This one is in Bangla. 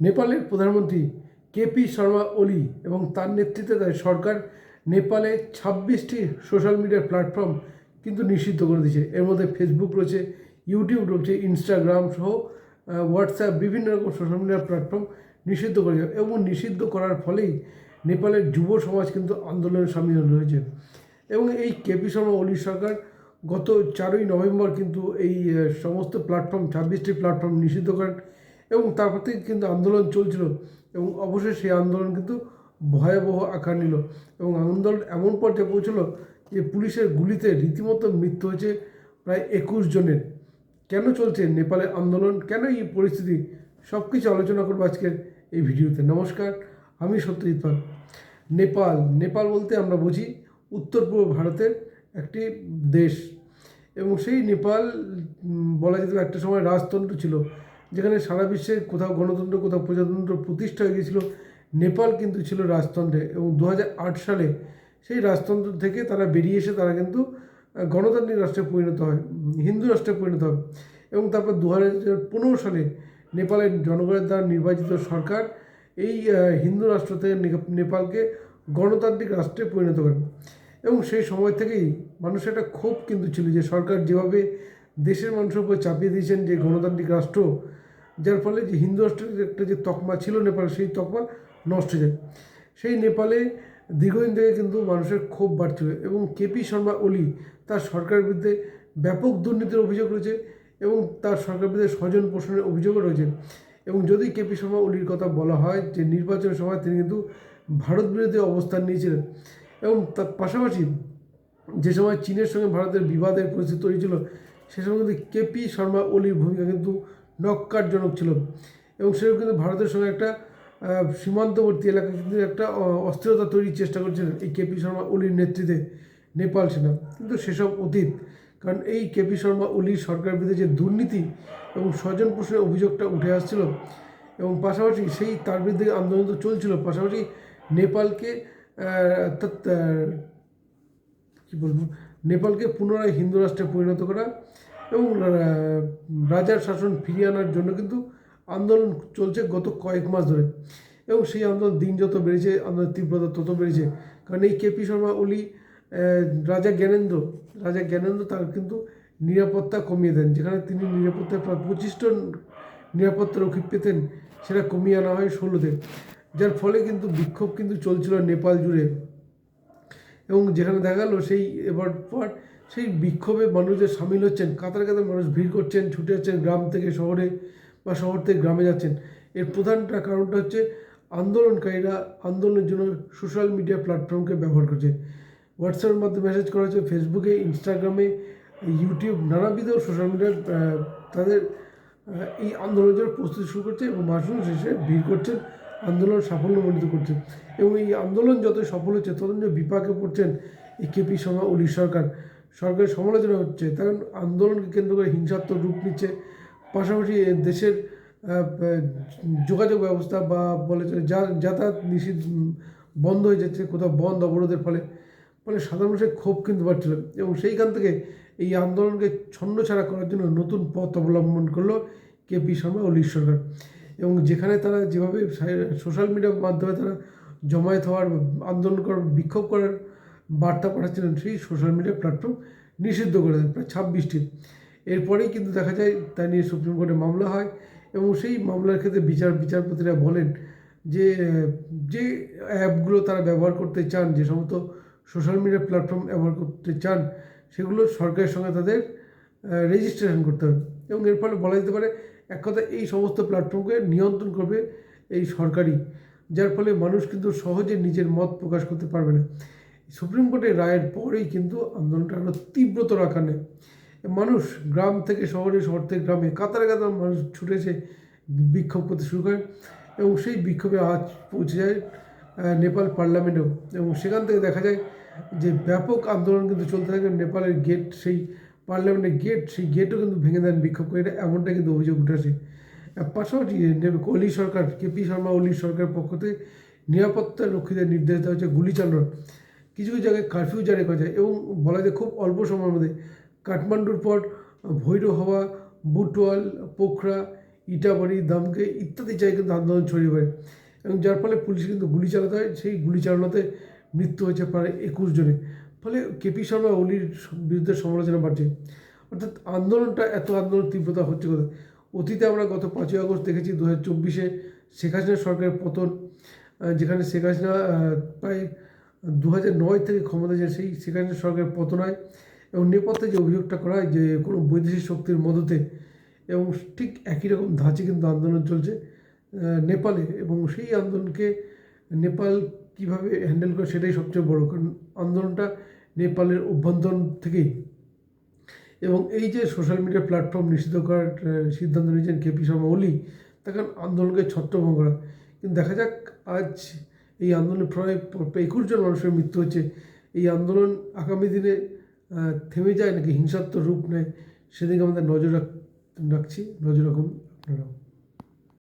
নেপালের প্রধানমন্ত্রী কেপি শর্মা ওলি এবং তার নেতৃত্বে তার সরকার নেপালে ছাব্বিশটি সোশ্যাল মিডিয়া প্ল্যাটফর্ম কিন্তু নিষিদ্ধ করে দিয়েছে। এর মধ্যে ফেসবুক রয়েছে ইউটিউব রয়েছে ইনস্টাগ্রাম সহ হোয়াটসঅ্যাপ বিভিন্ন রকম সোশ্যাল মিডিয়া প্ল্যাটফর্ম নিষিদ্ধ করেছে এবং নিষিদ্ধ করার ফলেই নেপালের যুব সমাজ কিন্তু আন্দোলনের সামিল হয়েছে এবং এই কেপি শর্মা ওলি সরকার গত চারই নভেম্বর কিন্তু এই সমস্ত প্ল্যাটফর্ম, ছাব্বিশটি প্ল্যাটফর্ম নিষিদ্ধ করেন। এবং তারপর থেকে কিন্তু আন্দোলন চলছিল এবং অবশ্যই সেই আন্দোলন কিন্তু ভয়াবহ আকার নিল এবং আন্দোলন এমন পর্যায়ে পৌঁছলো যে পুলিশের গুলিতে রীতিমতো মৃত্যু হয়েছে প্রায় একুশ জনের। কেন চলছে নেপালে আন্দোলন? কেন এই পরিস্থিতি? সব কিছু আলোচনা করব আজকের এই ভিডিওতে। নমস্কার, আমি সত্যজিৎ পাল। নেপাল নেপাল বলতে আমরা বুঝি উত্তর পূর্ব ভারতের একটি দেশ। এবং সেই নেপাল বলা যেত একটা সময় রাজতন্ত্র ছিল। যেখানে সারা বিশ্বে কোথাও গণতন্ত্র, কোথাও প্রজাতন্ত্র প্রতিষ্ঠা হয়ে গিয়েছিল, নেপাল কিন্তু ছিল রাজতন্ত্রে এবং দু হাজার আট সালে সেই রাজতন্ত্র থেকে তারা বেরিয়ে এসে তারা কিন্তু গণতান্ত্রিক রাষ্ট্রে পরিণত হয় হিন্দু রাষ্ট্রে পরিণত হয় এবং তারপর দু পনেরো সালে নেপালের জনগণের দ্বারা নির্বাচিত সরকার এই হিন্দু রাষ্ট্র থেকে নেপালকে গণতান্ত্রিক রাষ্ট্রে পরিণত করেন এবং সেই সময় থেকেই মানুষের একটা ক্ষোভ কিন্তু ছিল যে সরকার যেভাবে দেশের মানুষের উপর চাপিয়ে দিয়েছেন যে গণতান্ত্রিক রাষ্ট্র, যার ফলে যে হিন্দু রাষ্ট্রের একটা যে তকমা ছিল নেপাল, সেই তকমা নষ্ট হয়ে যায়। সেই নেপালে দীর্ঘদিন থেকে কিন্তু মানুষের ক্ষোভ বাড়ছিল এবং কেপি শর্মা ওলি তার সরকারের বিরুদ্ধে ব্যাপক দুর্নীতির অভিযোগ রয়েছে এবং তার সরকারের বিরুদ্ধে স্বজন পোষণের অভিযোগও রয়েছে। এবং যদি কেপি শর্মা ওলির কথা বলা হয় যে নির্বাচনের সময় তিনি কিন্তু ভারত বিরোধী অবস্থান নিয়েছিলেন এবং তার পাশাপাশি যে সময় চীনের সঙ্গে ভারতের বিবাদের পরিস্থিতি তৈরি ছিল সে সময় কিন্তু কেপি শর্মা ওলির ভূমিকা কিন্তু নক্কারজনক ছিল। এবং সেও কিন্তু ভারতের সঙ্গে একটা সীমান্তবর্তী এলাকায় কিন্তু একটা অস্থিরতা তৈরির চেষ্টা করছিলেন এই কেপি শর্মা ওলির নেতৃত্বে নেপাল সেনা। কিন্তু সেসব অতীত, কারণ এই কেপি শর্মা ওলির সরকারের বিরুদ্ধে যে দুর্নীতি এবং স্বজন পোষণের অভিযোগটা উঠে আসছিল, এবং পাশাপাশি সেই তার বিরুদ্ধে আন্দোলন তো চলছিল, পাশাপাশি নেপালকে কি বলব নেপালকে পুনরায় হিন্দু রাষ্ট্রে পরিণত করা এবং রাজার শাসন ফিরিয়ে আনার জন্য কিন্তু আন্দোলন চলছে গত কয়েক মাস ধরে। এবং সেই আন্দোলন দিন যত বেড়েছে, আন্দোলনের তীব্রতা তত বেড়েছে। কারণ এই কেপি শর্মা ওলি রাজা জ্ঞানেন্দ্র রাজা জ্ঞানেন্দ্র তার কিন্তু নিরাপত্তা কমিয়ে দেন, যেখানে তিনি নিরাপত্তায় প্রায় পঁচিশটা নিরাপত্তা রক্ষী পেতেন, সেটা কমিয়ে আনা হয় ষোলোতে। যার ফলে কিন্তু বিক্ষোভ কিন্তু চলছিল নেপাল জুড়ে। এবং যেখানে দেখা গেল সেই এবার পর সেই বিক্ষোভে মানুষ যে সামিল হচ্ছেন, কাতার কাতার মানুষ ভিড় করছেন, ছুটে যাচ্ছেন গ্রাম থেকে শহরে বা শহর থেকে গ্রামে যাচ্ছেন। এর প্রধানটা কারণটা হচ্ছে আন্দোলনকারীরা আন্দোলনের জন্য সোশ্যাল মিডিয়া প্ল্যাটফর্মকে ব্যবহার করছে। হোয়াটসঅ্যাপের মাধ্যমে মেসেজ করা হচ্ছে ফেসবুকে ইনস্টাগ্রামে ইউটিউব নানাবিধ সোশ্যাল মিডিয়ার তাদের এই আন্দোলনের জন্য প্রস্তুতি শুরু করছে এবং মানুষ শেষে ভিড় করছেন। আন্দোলন সাফল্য সাফল্যমণ্ডিত করছে এবং এই আন্দোলন যত সফল হচ্ছে, তত বিপাকে পড়ছেন এই কেপি শর্মা ওলি সরকার, সরকারের সমালোচনা হচ্ছে। কারণ আন্দোলনকে কেন্দ্র করে হিংসাত্মক রূপ নিচ্ছে। পাশাপাশি দেশের যোগাযোগ ব্যবস্থা বা বলে যা, যাতায়াত নিষিদ্ধ বন্ধ হয়ে যাচ্ছে, কোথাও বন্ধ অবরোধের ফলে। ফলে সাধারণ মানুষের ক্ষোভ কিন্তু বাড়ছিল। এবং সেইখান থেকে এই আন্দোলনকে ছন্নছাড়া করার জন্য নতুন পথ অবলম্বন করল কেপি শর্মা ওলি সরকার। এবং যেখানে তারা যেভাবে সোশ্যাল মিডিয়ার মাধ্যমে তারা জমায়েত হওয়ার, আন্দোলন করার, বিক্ষোভ করার বার্তা পাঠাচ্ছিলেন সেই সোশ্যাল মিডিয়া প্ল্যাটফর্ম নিষিদ্ধ করে দেয় প্রায় ছাব্বিশটি। এরপরেই কিন্তু দেখা যায় তা নিয়ে সুপ্রিম কোর্টে মামলা হয় এবং সেই মামলার ক্ষেত্রে বিচার, বিচারপতিরা বলেন যে যে অ্যাপগুলো তারা ব্যবহার করতে চান, যে সমস্ত সোশ্যাল মিডিয়া প্ল্যাটফর্ম ব্যবহার করতে চান, সেগুলো সরকারের সঙ্গে তাদের রেজিস্ট্রেশন করতে হবে। এবং এর ফলে বলা যেতে পারে এক কথা এই সমস্ত প্ল্যাটফর্মকে নিয়ন্ত্রণ করবে এই সরকারই, যার ফলে মানুষ কিন্তু সহজে নিজের মত প্রকাশ করতে পারবে না। সুপ্রিম কোর্টের রায়ের পরেই কিন্তু আন্দোলনটা আরও তীব্রতর আকার। নেয় মানুষ গ্রাম থেকে শহরে, শহর থেকে গ্রামে কাতারে কাতার মানুষ ছুটেছে বিক্ষোভ করতে শুরু করে এবং সেই বিক্ষোভে আজ পৌঁছে যায় নেপাল পার্লামেন্টেও। এবং সেখান থেকে দেখা যায় যে ব্যাপক আন্দোলন কিন্তু চলতে থাকে, নেপালের গেট সেই পার্লামেন্টের গেট সেই গেটও কিন্তু ভেঙে দেন বিক্ষোভ বিক্ষোভকারীরা এমনটা কিন্তু অভিযোগ উঠেছে। পাশাপাশি অলি সরকার কেপি শর্মা অলি সরকারের পক্ষ থেকে নিরাপত্তা রক্ষীদের নির্দেশ দেওয়া হচ্ছে গুলি চালানোর কিছু কিছু জায়গায় কারফিউ জারি করা যায় এবং বলা যায় খুব অল্প সময়ের মধ্যে কাঠমান্ডুর পর ভৈরব হওয়া, বুটওয়াল, পোখরা, ইটাবাড়ি, দামকে ইত্যাদি জায়গায় কিন্তু আন্দোলন ছড়িয়ে পড়ে। এবং যার ফলে পুলিশ কিন্তু গুলি চালাতে হয়। সেই গুলি চালানোতে মৃত্যু হয়েছে প্রায় একুশ জনে ফলে কেপি শর্মা ওলির বিরুদ্ধে সমালোচনা বাড়ছে। অর্থাৎ আন্দোলনটা, এত আন্দোলন তীব্রতা হচ্ছে কোথায়? অতীতে আমরা গত পাঁচই আগস্ট দেখেছি দু হাজার চব্বিশে শেখ হাসিনা সরকারের পতন যেখানে শেখ হাসিনা প্রায় দু হাজার নয় থেকে ক্ষমতা যায় সেই শেখ হাসিনা সরকারের পতন হয় এবং নেপথ্যে যে অভিযোগটা করা হয় যে কোনো বৈদেশিক শক্তির মদতে এবং ঠিক একই রকম ধাঁচে কিন্তু আন্দোলন চলছে নেপালে। এবং সেই আন্দোলনকে নেপাল কীভাবে হ্যান্ডেল করে সেটাই সবচেয়ে বড়, কারণ আন্দোলনটা নেপালের অভ্যন্তরণ থেকেই। এবং এই যে সোশ্যাল মিডিয়া প্ল্যাটফর্ম নিষিদ্ধ করার সিদ্ধান্ত নিয়েছেন কেপি শর্মা ওলি তখন আন্দোলনকে ছত্রভঙ্গ করা। কিন্তু দেখা যাক, আজ এই আন্দোলনে প্রায় একুশ জন মানুষের মৃত্যু হচ্ছে এই আন্দোলন আগামী দিনে থেমে যায় নাকি হিংসাত্মক রূপ নেয়, সেদিকে আমাদের নজর রাখ, রাখছি। নজর রাখুন আপনারাও।